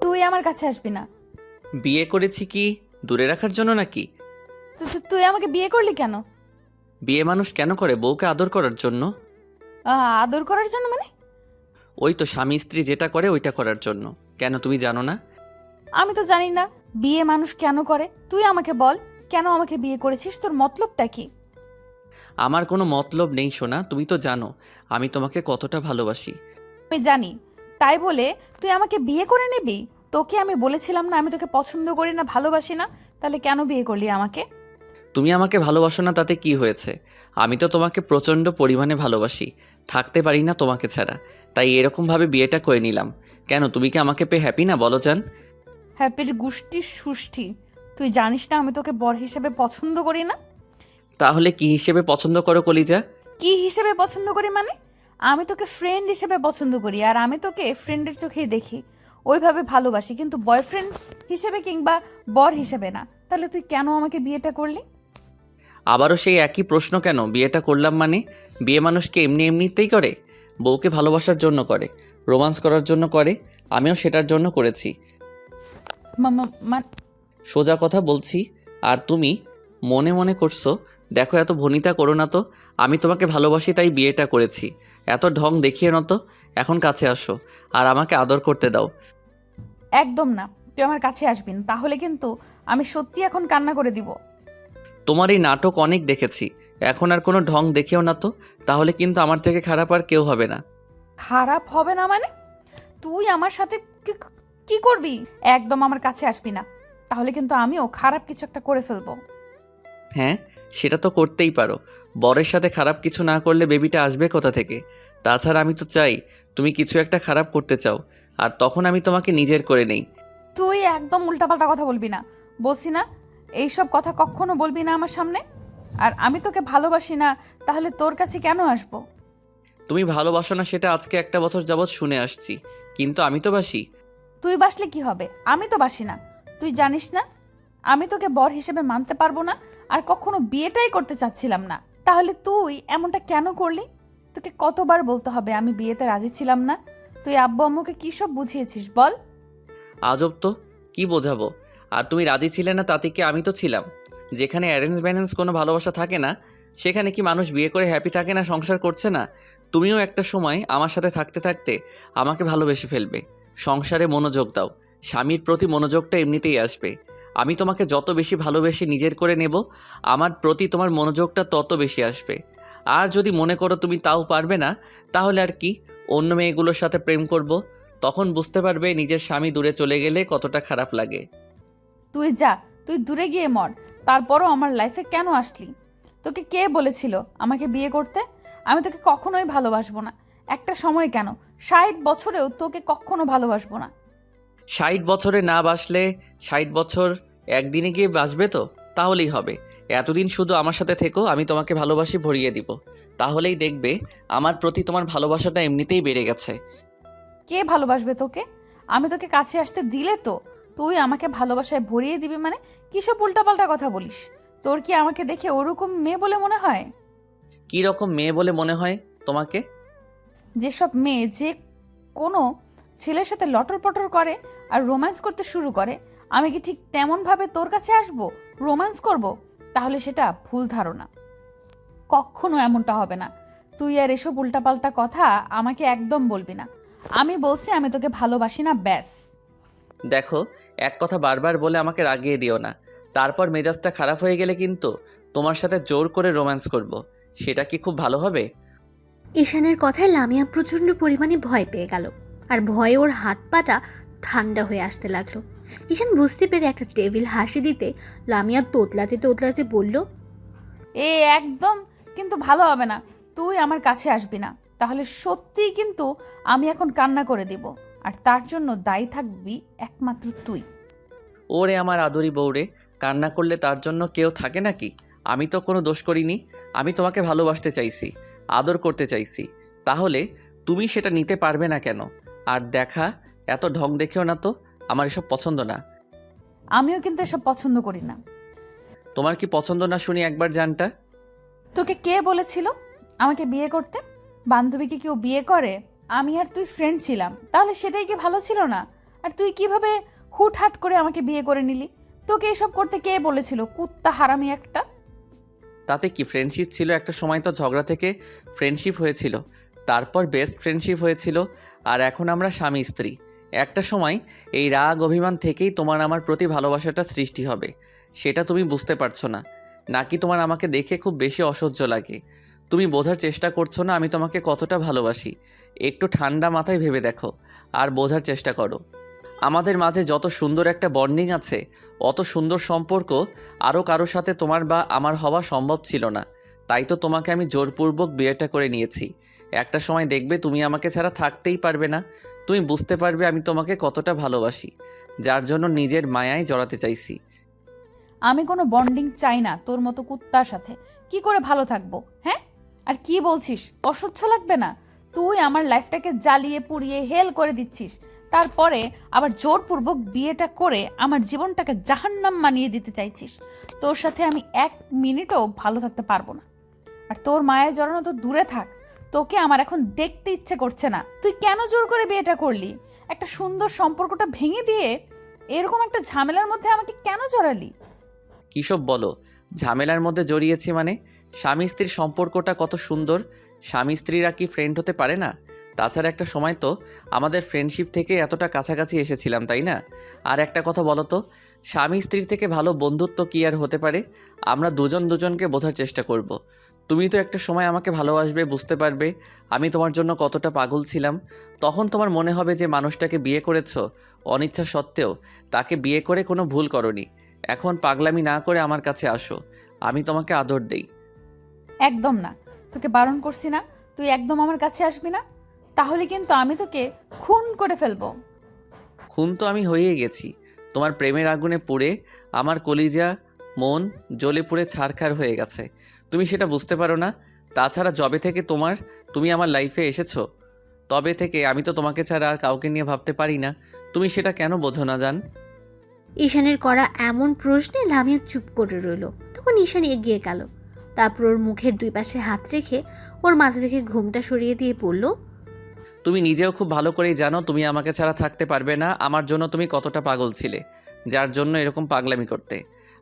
তুই আমার কাছে আসবি না। বিয়ে করেছি কি দূরে রাখার জন্য নাকি? তুই আমাকে বিয়ে করলি কেন? বিয়ে মানুষ কেন করে? বউকে আদর করার জন্য। আদর করার জন্য মানে? ওই তো স্বামী স্ত্রী যেটা করে ওইটা করার জন্য। কেন তুমি জানো না? আমি তো জানি না বিয়ে মানুষ কেন করে? তুই আমাকে বল কেন আমাকে বিয়ে করেছিস? তোর মতলবটা কি? আমার কোনো মতলব নেই শোনা তুমি তো জানো। আমি তোমাকে কতটা ভালোবাসি। আমি জানি তাই বলে তুই আমাকে বিয়ে করে নিবি? তোকে আমি বলেছিলাম না আমি তোকে পছন্দ করি না ভালোবাসি না তাহলে কেন বিয়ে করলি আমাকে? তুমি আমাকে ভালোবাসো না তাতে কি হয়েছে? আমি তো তোমাকে প্রচণ্ড পরিমাণে ভালোবাসি থাকতে পারি না তোমাকে ছাড়া তাই এরকমভাবে বিয়েটা করে নিলাম। কেন তুমি কি আমাকে পেয়ে হ্যাপি না বলো জান? হ্যাপির গুষ্টির সুষ্টি তুই জানিস না আমি তোকে বর হিসেবে পছন্দ করি না? তাহলে কি হিসেবে পছন্দ করো কলিজা? কি হিসেবে পছন্দ করি মানে? আমি তোকে ফ্রেন্ড হিসেবে পছন্দ করি আর আমি তোকে ফ্রেন্ডের চোখেই দেখি। ওইভাবে ভালোবাসি কিন্তু বয়ফ্রেন্ড হিসেবে কিংবা বর হিসেবে না। তাহলে তুই কেন আমাকে বিয়েটা করলি? আবারও সেই একই প্রশ্ন কেন? বিয়েটা করলাম মানে? বিয়ে মানুষকে এমনি এমনিতেই করে? বউকে ভালোবাসার জন্য করে রোমান্স করার জন্য করে আমিও সেটার জন্য করেছি। মা- মা- মা- সোজা কথা বলছি আর তুমি মনে মনে করছ দেখো এত ভনিতা করো না তো আমি তোমাকে ভালোবাসি তাই বিয়েটা করেছি। এত ঢং দেখিয়ে না তো? এখন কাছে আসো আর আমাকে আদর করতে দাও। একদম না তুই আমার কাছে আসবি না তাহলে কিন্তু আমি সত্যি এখন কান্না করে দিব। তোমার এই নাটক অনেক দেখেছি এখন আর কোনো ঢং দেখিও না তো? তাহলে কিন্তু আমার থেকে খারাপ আর কেউ হবে না। খারাপ হবে না মানে? তুই আমার সাথে কি- কি করবি? একদম আমার কাছে আসবি না তাহলে কিন্তু আমিও খারাপ কিছু একটা করে ফেলব। হ্যাঁ সেটা তো করতেই পারো। বরের সাথে খারাপ কিছু না করলে বেবিটা আসবে কোথা থেকে? তাছাড়া আমি তো চাই তুমি কিছু একটা খারাপ করতে চাও আর তখন আমি তোমাকে নিজের করে নেই। তুই একদম উল্টাপাল্টা কথা বলবি না। বলছি না এইসব কথা কখনো বলবি না আমার সামনে? আর আমি তোকে ভালোবাসি না তাহলে তোর কাছে কেন আসব? তুমি ভালোবাসো না সেটা আজকে একটা বছর যাবৎ শুনে আসছি কিন্তু আমি তো বাসি। তুই বাসলে কি হবে? আমি তো বাসি না। তুই জানিস না আমি তোকে বর হিসেবে মানতে পারব না আর কখনো বিয়েটাই করতে চাচ্ছিলাম না। তাহলে তুই এমনটা কেন করলি? তোকে কতবার বলতে হবে আমি বিয়েতে রাজি ছিলাম না। তুই আব্বু আম্মুকে কী সব বুঝিয়েছিস বল? আজব তো, কি বোঝাবো? আর তুমি রাজি ছিলে না তাতে কি আমি তো ছিলাম? যেখানে অ্যারেঞ্জ ব্যারেঞ্জ কোনো ভালোবাসা থাকে না, সেখানে কি মানুষ বিয়ে করে হ্যাপি থাকে না, সংসার করছে না? তুমিও একটা সময় আমার সাথে থাকতে থাকতে আমাকে ভালোবেসে ফেলবে। সংসারে মনোযোগ দাও। স্বামীর প্রতি মনোযোগটা এমনিতেই আসবে। আমি তোমাকে যত বেশি ভালোবেসে নিজের করে নেব, আমার প্রতি তোমার মনোযোগটা তত বেশি আসবে। আর যদি মনে করো তুমি তাও পারবে না, তাহলে আর কি? অন্য মেয়েগুলোর সাথে প্রেম করব, তখন বুঝতে পারবে নিজের স্বামী দূরে চলে গেলে কতটা খারাপ লাগে। তুই যা, তুই দূরে গিয়ে মর। তারপরও আমার লাইফে কেন আসলি? তোকে কে বলেছিল আমাকে বিয়ে করতে? আমি তোকে কখনোই ভালোবাসবো না। একটা সময় কেন? ষাট বছরেও তোকে কখনো ভালোবাসবো না। ষাট বছরে না বাসলে ষাট বছর একদিনে গিয়ে বাসবে তো? তাহলেই হবে। এতদিন শুধু আমার সাথে থেকো আমি তোমাকে ভালোবাসি ভরিয়ে দিব। তাহলেই দেখবে আমার প্রতি তোমার ভালোবাসাটা এমনিতেই বেড়ে গেছে। কে ভালোবাসবে তোকে? আমি তোকে কাছে আসতে দিলে তো? তুই আমাকে ভালোবাসায় ভরিয়ে দিবি মানে? কিসব উল্টাপাল্টা কথা বলিস? তোর কি আমাকে দেখে ওরকম মেয়ে বলে মনে হয়? কী রকম মেয়ে বলে মনে হয় তোমাকে? যেসব মেয়ে যে কোনো ছেলের সাথে লটর পটর করে আর রোম্যান্স করতে শুরু করে আমি কি ঠিক তেমনভাবে তোর কাছে আসব? রোম্যান্স করব? তাহলে সেটা ভুল ধারণা। কখনো এমনটা হবে না। তুই আর এসব উল্টাপাল্টা কথা আমাকে একদম বলবি না। আমি বলছি আমি তোকে ভালোবাসি না ব্যাস। দেখো এক কথা বারবার বলে আমাকে রাগিয়ে দিও না। তারপর মেজাজটা খারাপ হয়ে গেলে কিন্তু তোমার সাথে জোর করে রোম্যান্স করব। সেটা কি খুব ভালো হবে? ঈশানের কথায় লামিয়া প্রচণ্ড পরিমাণে ভয় পেয়ে গেল। আর ভয়ে ওর হাত পাটা ঠান্ডা হয়ে আসতে লাগল। ঈশান বুঝতে পেরে একটা টেবিল হাসি দিতে লামিয়া তোতলাতে তোতলাতে বলল এ একদম কিন্তু ভালো হবে না। তুই আমার কাছে আসবি না। তাহলে সত্যিই কিন্তু আমি এখন কান্না করে দিব। আর তার জন্য দায়ী থাকবি একমাত্র তুই। ওরে আমার আদরি বউরে কান্না করলে তার জন্য কেউ থাকে নাকি? আমি তো কোনো দোষ করিনি। আমি তোমাকে ভালোবাসতে চাইছি আদর করতে চাইছি। তাহলে তুমি সেটা নিতে পারবে না কেন? আর দেখা এত ঢং দেখেও না তো আমার এসব পছন্দ না। আমিও কিন্তু এসব পছন্দ করি না। তোমার কি পছন্দ না শুনি একবার জানটা? তোকে কে বলেছিল আমাকে বিয়ে করতে? বান্ধবীকে কেউ বিয়ে করে? আমি আর তুই ফ্রেন্ড ছিলাম তাহলে সেটাই কি ভালো ছিল না? আর তুই কীভাবে হুটহাট করে আমাকে বিয়ে করে নিলি? তোকে এসব করতে কে বলেছিল? কুত্তা হারামি একটা। তাতে কি ফ্রেন্ডশিপ ছিল? একটা সময় তো ঝগড়া থেকে ফ্রেন্ডশিপ হয়েছিল। তারপর বেস্ট ফ্রেন্ডশিপ হয়েছিল, আর এখন আমরা স্বামী স্ত্রী। একটা সময় এই রাগ অভিমান থেকেই তোমার আমার প্রতি ভালোবাসাটা সৃষ্টি হবে, সেটা তুমি বুঝতে পারছ না। নাকি তোমার আমাকে দেখে খুব বেশি অসহ্য লাগে? তুমি বোঝার চেষ্টা করছ না আমি তোমাকে কতটা ভালোবাসি? একটু ঠান্ডা মাথায় ভেবে দেখো, আর বোঝার চেষ্টা করো। আমাদের মাঝে যত সুন্দর একটা বন্ডিং আছে, অত সুন্দর সম্পর্ক আরও কারোর সাথে তোমার বা আমার হওয়া সম্ভব ছিল না। তাই তো তোমাকে আমি জোরপূর্বক বিয়েটা করে নিয়েছি। একটা সময় দেখবে তুমি আমাকে ছাড়া থাকতেই পারবে না। তুমি বুঝতে পারবে আমি তোমাকে কতটা ভালোবাসি, যার জন্য নিজের মায়ায় জড়াতে চাইছি। আমি কোনো বন্ডিং চাই না তোর মতো কুত্তার সাথে। কি করে ভালো থাকব হ্যাঁ? আর কি বলছিস? অসহ্য লাগবে না? তুই আমার লাইফটাকে জ্বালিয়ে পুড়িয়ে হেল করে দিচ্ছিস। তারপরে আবার জোরপূর্বক বিয়েটা করে আমার জীবনটাকে জাহান্নাম মানিয়ে দিতে চাইছিস। তোর সাথে আমি এক মিনিটও ভালো থাকতে পারব না। আর তোর মায়ের জড়ানো তো দূরে থাক। তোকে আমার এখন দেখতে ইচ্ছে করছে না। তুই কেন জোর করে বিয়েটা করলি? একটা সুন্দর সম্পর্কটা ভেঙে দিয়ে এরকম একটা ঝামেলার মধ্যে আমাকে কেন জড়ালি? কিসব বলো? ঝামেলার মধ্যে জড়িয়েছি মানে? স্বামী স্ত্রীর সম্পর্কটা কত সুন্দর? স্বামী স্ত্রীরা কি ফ্রেন্ড হতে পারে না? তাছাড়া একটা সময় তো আমাদের ফ্রেন্ডশিপ থেকে এতটা কাছাকাছি এসেছিলাম, তাই না? আর একটা কথা বলো তো, স্বামী স্ত্রীর থেকে ভালো বন্ধুত্ব কি আর হতে পারে? আমরা দুজন দুজনকে বোঝার চেষ্টা করব। তুমি তো একটা সময় আমাকে ভালোবাসবে বুঝতে পারবে। আমি তোমার জন্য কতটা পাগল ছিলাম। তখন তোমার মনে হবে যে মানুষটাকে বিয়ে করেছ অনিচ্ছা সত্ত্বেও। তাকে বিয়ে করে কোনো ভুল করনি। এখন পাগলামি না করে আমার কাছে আসো। আমি তোমাকে আদর দেই। একদম না। তোকে বারণ করছি না। তুই একদম আমার কাছে আসবি না। তাহলে কিন্তু আমি তোকে খুন করে ফেলব। খুন তো আমি হয়েই গেছি। তোমার প্রেমের আগুনে পুড়ে আমার কলিজা মন জ্বলে পুড়ে ছারখার হয়ে গেছে। তুমি সেটা বুঝতে পারো না? তাছাড়া জবে থেকে তোমার তুমি আমার লাইফে এসেছ, তবে থেকে আমি তো তোমাকে ছাড়া আর কাউকে নিয়ে ভাবতে পারি না। তুমি সেটা কেন বোঝো না, জান? ঈশানের করা এমন প্রশ্নে লামিয়া চুপ করে রইল। তখন ঈশান এগিয়ে গেল। তারপর ওর মুখের দুই পাশে হাত রেখে ওর মাথা থেকে ঘুমটা সরিয়ে দিয়ে বলল তুমি নিজেও খুব ভালো করেই জানো তুমি আমাকে ছাড়া থাকতে পারবে না, আমার জন্য তুমি কতটা পাগল ছিলে, যার জন্য এরকম পাগলামি করতে।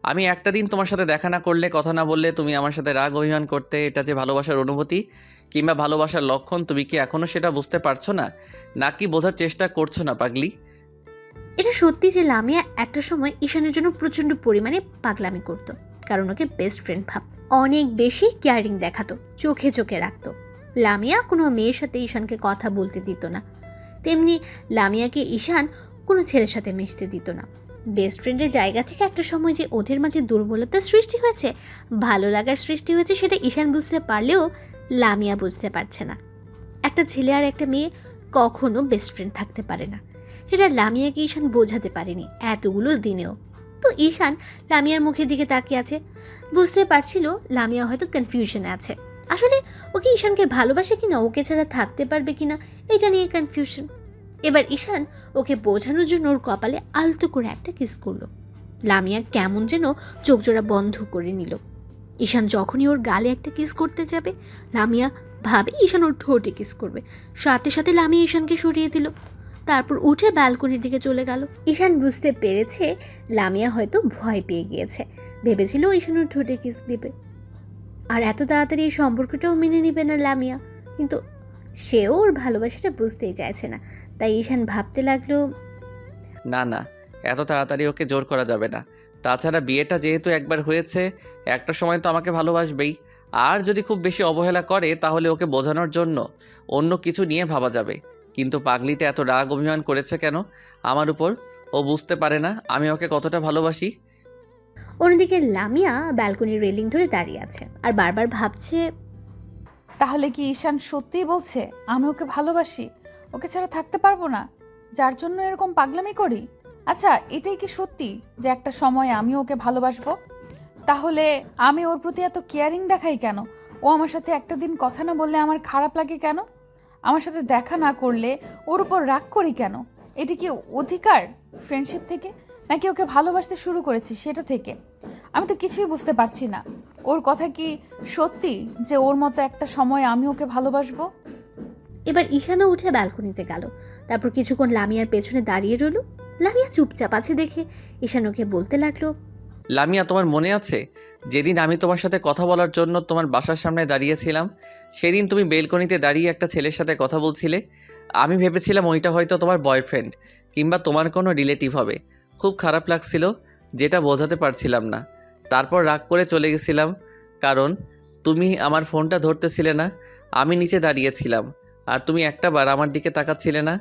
আমি একটা দিন তোমার সাথে দেখা না করলে, কথা না বললে তুমি আমার সাথে রাগ অভিমান করতে, এটা যে ভালোবাসার অনুভূতি কিংবা ভালোবাসার লক্ষণ, তুমি কি এখনও সেটা বুঝতে পারছ না? নাকি বোঝার চেষ্টা করছ না, পাগলি? এটা সত্যি যে লামিয়া একটা সময় ঈশানের জন্য প্রচণ্ড পরিমাণে পাগলামি করতো, কারণ ওকে বেস্ট ফ্রেন্ড ভাব, অনেক বেশি কেয়ারিং দেখাতো, চোখে চোখে রাখতো। লামিয়া কোনো মেয়ের সাথে ঈশানকে কথা বলতে দিত না। তেমনি লামিয়াকে ঈশান কোনো ছেলের সাথে মিশতে দিত না। বেস্ট ফ্রেন্ডের জায়গা থেকে একটা সময় যে ওদের মাঝে দুর্বলতার সৃষ্টি হয়েছে, ভালো লাগার সৃষ্টি হয়েছে সেটা ঈশান বুঝতে পারলেও লামিয়া বুঝতে পারছে না। একটা ছেলে আর একটা মেয়ে কখনো বেস্ট ফ্রেন্ড থাকতে পারে না। সেটা লামিয়াকে ঈশান বোঝাতে পারেনি এতগুলো দিনেও। তো ঈশান লামিয়ার মুখের দিকে তাকিয়ে আছে। বুঝতে পারছিল লামিয়া হয়তো কনফিউশনে আছে। আসলে ওকে ঈশানকে ভালোবাসে কিনা, ওকে ছাড়া থাকতে পারবে কিনা, এটা নিয়ে কনফিউশন এবার ঈশান ওকে বোঝানোর জন্য ওর কপালে আলতো করে একটা কিস করল। লামিয়া কেমন যেন চোখ জোড়া বন্ধ করে নিল। ঈশান যখনই ওর গালে একটা কিস করতে যাবে, লামিয়া ভাবে ঈশান ওর ঠোঁটে কিস করবে। সাথে সাথে লামিয়া ঈশানকে সরিয়ে দিল। তারপর উঠে ব্যালকনির দিকে চলে গেল। ঈশান বুঝতে পেরেছে লামিয়া হয়তো ভয় পেয়ে গিয়েছে। ভেবেছিল ঈশান ওর ঠোঁটে কিস দিবে। আর এত তাড়াতাড়ি এই সম্পর্কটাও মেনে নেবে না লামিয়া। কিন্তু সেও ওর ভালোবাসাটা বুঝতেই চাইছে না। তাই ঈশান ভাবতে লাগল, না না, এত তাড়াতাড়ি ওকে জোর করা যাবে না। তাছাড়া বিয়েটা যেহেতু একবার হয়েছে, একটা সময় তো আমাকে ভালোবাসবেই। আর যদি খুব বেশি অবহেলা করে, তাহলে ওকে বোঝানোর জন্য অন্য কিছু নিয়ে ভাবা যাবে। কিন্তু পাগলিটা এত রাগ অভিমান করেছে কেন? আমার উপর ও বুঝতে পারে না আমি ওকে কতটা ভালোবাসি। অন্যদিকে লামিয়া ব্যালকনির রেলিং ধরে দাঁড়িয়ে আছে আর বারবার ভাবছে, তাহলে কি ঈশান সত্যিই বলছে, আমি ওকে ভালোবাসি? ওকে ছাড়া থাকতে পারব না। যার জন্য এরকম পাগলামি করি? আচ্ছা এটাই কি সত্যি যে একটা সময় আমি ওকে ভালোবাসবো? তাহলে আমি ওর প্রতি এত কেয়ারিং দেখাই কেন? ও আমার সাথে একটা দিন কথা না বললে আমার খারাপ লাগে কেন? আমার সাথে দেখা না করলে ওর উপর রাগ করি কেন? এটি কি অধিকার ফ্রেন্ডশিপ থেকে? নাকি ওকে ভালোবাসতে শুরু করেছি সেটা থেকে? আমি তো কিছুই বুঝতে পারছি না। ওর কথা কি সত্যি যে ওর মতো একটা সময় আমি ওকে ভালোবাসবো? এবার ঈশানও উঠে ব্যালকনিতে গেল। তারপর কিছুক্ষণ লামিয়ার পেছনে দাঁড়িয়ে রইল। লামিয়া চুপচাপ আছে দেখে ঈশান ওকে বলতে লাগল লামিয়া তোমার মনে আছে? যেদিন আমি তোমার সাথে কথা বলার জন্য তোমার বাসার সামনে দাঁড়িয়েছিলাম সেদিন তুমি বেলকনিতে দাঁড়িয়ে একটা ছেলের সাথে কথা বলছিলে। আমি ভেবেছিলাম ওইটা হয়তো তোমার বয়ফ্রেন্ড কিংবা তোমার কোনো রিলেটিভ হবে। খুব খারাপ লাগছিল, যেটা বোঝাতে পারছিলাম না। তারপর রাগ করে চলে গেছিলাম, কারণ তুমি আমার ফোনটা ধরতেছিলে না, আমি নিচে দাঁড়িয়েছিলাম, আর তুমি একটা বার আমার দিকে তাকাচ্ছিলে না।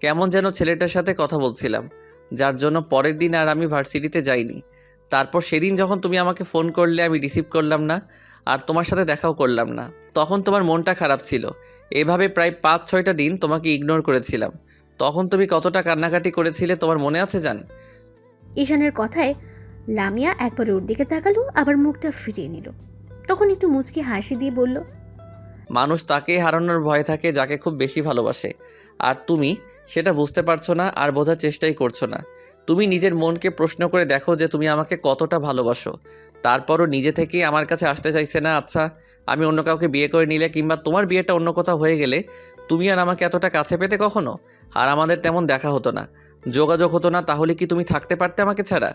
কেমন যেন ছেলেটার সাথে কথা বলছিলাম, যার জন্য পরের দিন আর আমি ভার্সিটিতে যাইনি। তারপর সেদিন যখন তুমি আমাকে ফোন করলে, আমি রিসিভ করলাম না, আর তোমার সাথে দেখাও করলাম না। তখন তোমার মনটা খারাপ ছিল। এভাবে প্রায় পাঁচ, ছয়টা দিন তোমাকে ইগনোর করেছিলাম। তখন তুমি কতটা কান্নাকাটি করেছিলে, তোমার মনে আছে জান? ঈশানের কথায় লামিয়া একবার ওর দিকে তাকালো, আবার মুখটা ফিরিয়ে নিল। তখন একটু মুচকি হাসি দিয়ে বলল, মানুষ তাকেই হারানোর ভয় থাকে যাকে খুব বেশি ভালোবাসে। আর তুমি সেটা বুঝতে পারছ না আর বোঝার চেষ্টাই করছ না। তুমি নিজের মনকে প্রশ্ন করে দেখো যে তুমি আমাকে কতটা ভালোবাসো। তারপরও নিজে থেকেই আমার কাছে আসতে চাইছে না আচ্ছা আমি অন্য কাউকে বিয়ে করে নিলে কিংবা তোমার বিয়েটা অন্য কোথাও হয়ে গেলে তুমি আর আমাকে এতটা কাছে পেতে কখনো? আর আমাদের তেমন দেখা হতো না। যোগাযোগ হতো না তাহলে কি তুমি থাকতে পারতে আমাকে ছাড়া?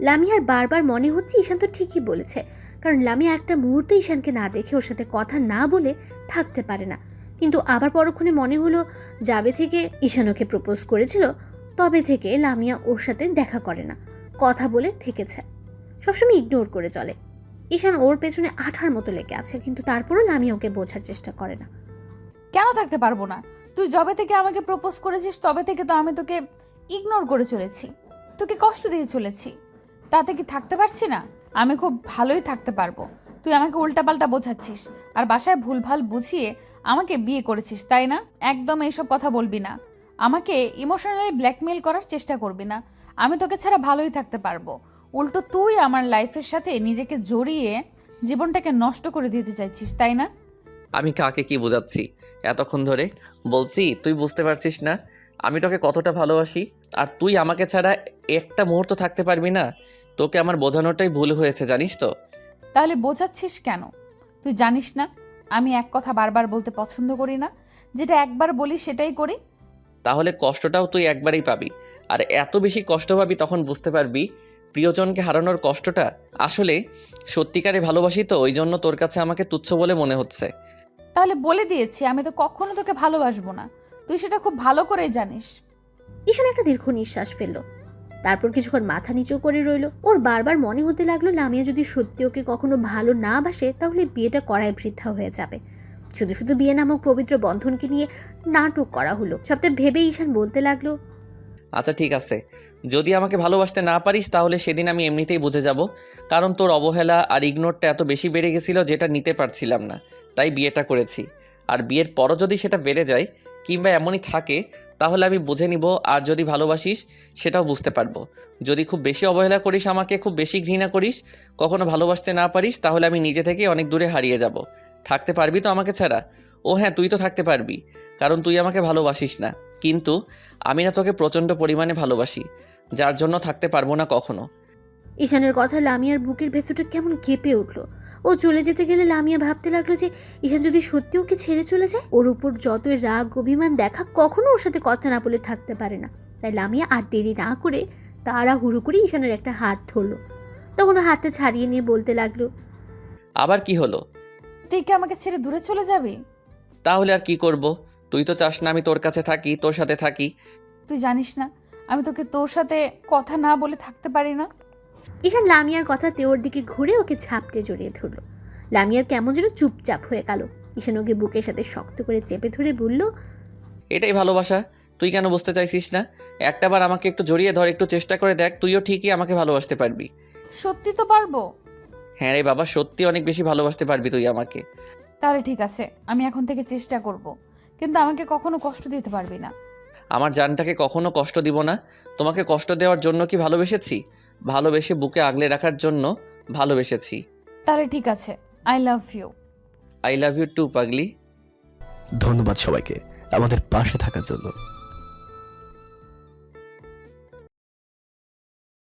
লামিয়ার বারবার মনে হচ্ছে ঈশান তো ঠিকই বলেছে। কারণ লামিয়া একটা মুহূর্ত ঈশানকে না দেখে ওর সাথে কথা না বলে থাকতে পারে না। কিন্তু আবার পরক্ষণে মনে হলো যাবে থেকে ঈশান ওকে প্রপোজ করেছিল তবে থেকে লামিয়া ওর সাথে দেখা করে না। কথা বলে থেকেছে। সবসময় ইগনোর করে চলে। ঈশান ওর পেছনে আঠার মতো লেগে আছে কিন্তু তারপরও লামিয়া ওকে বোঝার চেষ্টা করে না। কেন থাকতে পারব না? তুই যবে থেকে আমাকে প্রপোজ করেছিস তবে থেকে তো আমি তোকে ইগনোর করে চলেছি। তোকে কষ্ট দিয়ে চলেছি। তাতে কি থাকতে পারছি না? আমি খুব ভালোই থাকতে পারব। তুই আমাকে উল্টাপাল্টা বোঝাচ্ছিস আর বাসায় ভুলভাল বুঝিয়ে আমাকে বিয়ে করেছিস, তাই না? একদম এইসব কথা বলবি না। আমাকে ইমোশনালি ব্ল্যাকমেল করার চেষ্টা করবি না। আমি তোকে ছাড়া ভালোই থাকতে পারব। উল্টো তুই আমার লাইফের সাথে নিজেকে জড়িয়ে জীবনটাকে নষ্ট করে দিতে চাইছিস, তাই না? আমি কাকে কি বোঝাচ্ছি? এতক্ষণ ধরে বলছি, তুই বুঝতে পারছিস না? আমি তোকে কতটা ভালোবাসি আর তুই আমাকে ছাড়া একটা মুহূর্ত থাকতে পারবি না। তোকে আমার বোঝানোটাই ভুল হয়েছে জানিস তো? তাহলে বোঝাচ্ছিস কেন? তুই জানিস না আমি এক কথা বারবার বলতে পছন্দ করি না যেটা একবার বলি সেটাই করি? তাহলে কষ্টটাও তুই একবারেই পাবি আর এত বেশি কষ্ট পাবি তখন বুঝতে পারবি প্রিয়জনকে হারানোর কষ্টটা। আসলে সত্যিকারে ভালোবাসি তো ওই জন্য তোর কাছে আমাকে তুচ্ছ বলে মনে হচ্ছে। তাহলে বলে দিয়েছি আমি তো কখনো তোকে ভালোবাসবো না। তুই সেটা খুব ভালো করেই জানিস। ঈশান একটা দীর্ঘ নিঃশ্বাস ফেলল। তারপর কিছুক্ষণ মাথা নিচু করে রইল। ওর বারবার মনে হতে লাগল লামিয়া যদি সত্যি ওকে কখনো ভালো না বাসে তাহলে বিয়েটা করায় বৃদ্ধা হয়ে যাবে। শুধু শুধু বিয়ে নামক পবিত্র বন্ধনকে নিয়ে নাটক করা হলো। সবটা ভেবে ঈশান বলতে লাগল আচ্ছা ঠিক আছে। যদি আমাকে ভালোবাসতে না পারিস তাহলে সেদিন আমি এমনিতেই বুঝে যাব। কারণ তোর অবহেলা আর ইগনোরটা এত বেশি বেড়ে গেছিল যেটা নিতে পারছিলাম না। তাই বিয়েটা করেছি। আর বিয়ের পরও যদি সেটা বেড়ে যায় কিংবা এমনই থাকে, তাহলে আমি বুঝে নিব আর যদি ভালোবাসিস, সেটাও বুঝতে পারব। যদি খুব বেশি অবহেলা করিস আমাকে, খুব বেশি ঘৃণা করিস, কখনো ভালোবাসতে না পারিস, তাহলে আমি নিজে থেকে অনেক দূরে হারিয়ে যাব। থাকতে পারবি তো আমাকে ছাড়া? ও হ্যাঁ তুই তো থাকতে পারবি, কারণ তুই আমাকে ভালোবাসিস না। কিন্তু আমি না তোকে প্রচণ্ড পরিমাণে ভালোবাসি, যার জন্য থাকতে পারব না কখনো। ঈশানের কথা লামিয়ার বুকের ভেতরটা কেমন কেঁপে উঠল। ও চলে যেতে গেলে লামিয়া ভাবতে লাগল যে ঈশান যদি সত্যি ওকে ছেড়ে চলে যায় ওর উপর যতই রাগ অভিমান দেখা কখনো ওর সাথে কথা না বলে থাকতে পারে না। তাই লামিয়া আর দেরি না করে তারা হুড়ু করে ঈশানের একটা হাত ধরলো। তখন ও হাতটা ছাড়িয়ে নিয়ে বলতে লাগল আবার কি হলো? তুই কি আমাকে ছেড়ে দূরে চলে যাবি? তাহলে আর কি করব? তুই তো চাস না আমি তোর কাছে থাকি তোর সাথে থাকি। তুই জানিস না আমি তোকে তোর সাথে কথা না বলে থাকতে পারি না। ঈশান লামিয়ার কথাতে ওর দিকে ঘুরে ওকে ঝাপটে জড়িয়ে ধরলো। লামিয়ার কেমন যেন চুপচাপ হয়ে গেল। ঈশান ওকে বুকের সাথে শক্ত করে চেপে ধরে বলল এটাই ভালোবাসা। তুই কেন বুঝতে চাইছিস না? একটাবার আমাকে একটু জড়িয়ে ধর একটু চেষ্টা করে দেখ তুইও ঠিকই আমাকে ভালোবাসতে পারবি। সত্যি তো পারব। হ্যাঁ রে বাবা সত্যি অনেক বেশি ভালোবাসতে পারবি তুই আমাকে। তাহলে ঠিক আছে আমি এখন থেকে চেষ্টা করব। কিন্তু আমাকে কখনো কষ্ট দিতে পারবি না। আমার জানটাকে কখনো কষ্ট দিব না। তোমাকে কষ্ট দেওয়ার জন্য কি ভালোবেসেছি? ভালোবেসে বুকে আগলে রাখার জন্য ভালোবেসেছি। তাহলে ঠিক আছে। I love you I love you too পাগলি। ধন্যবাদ সবাইকে আমাদের পাশে থাকার জন্য।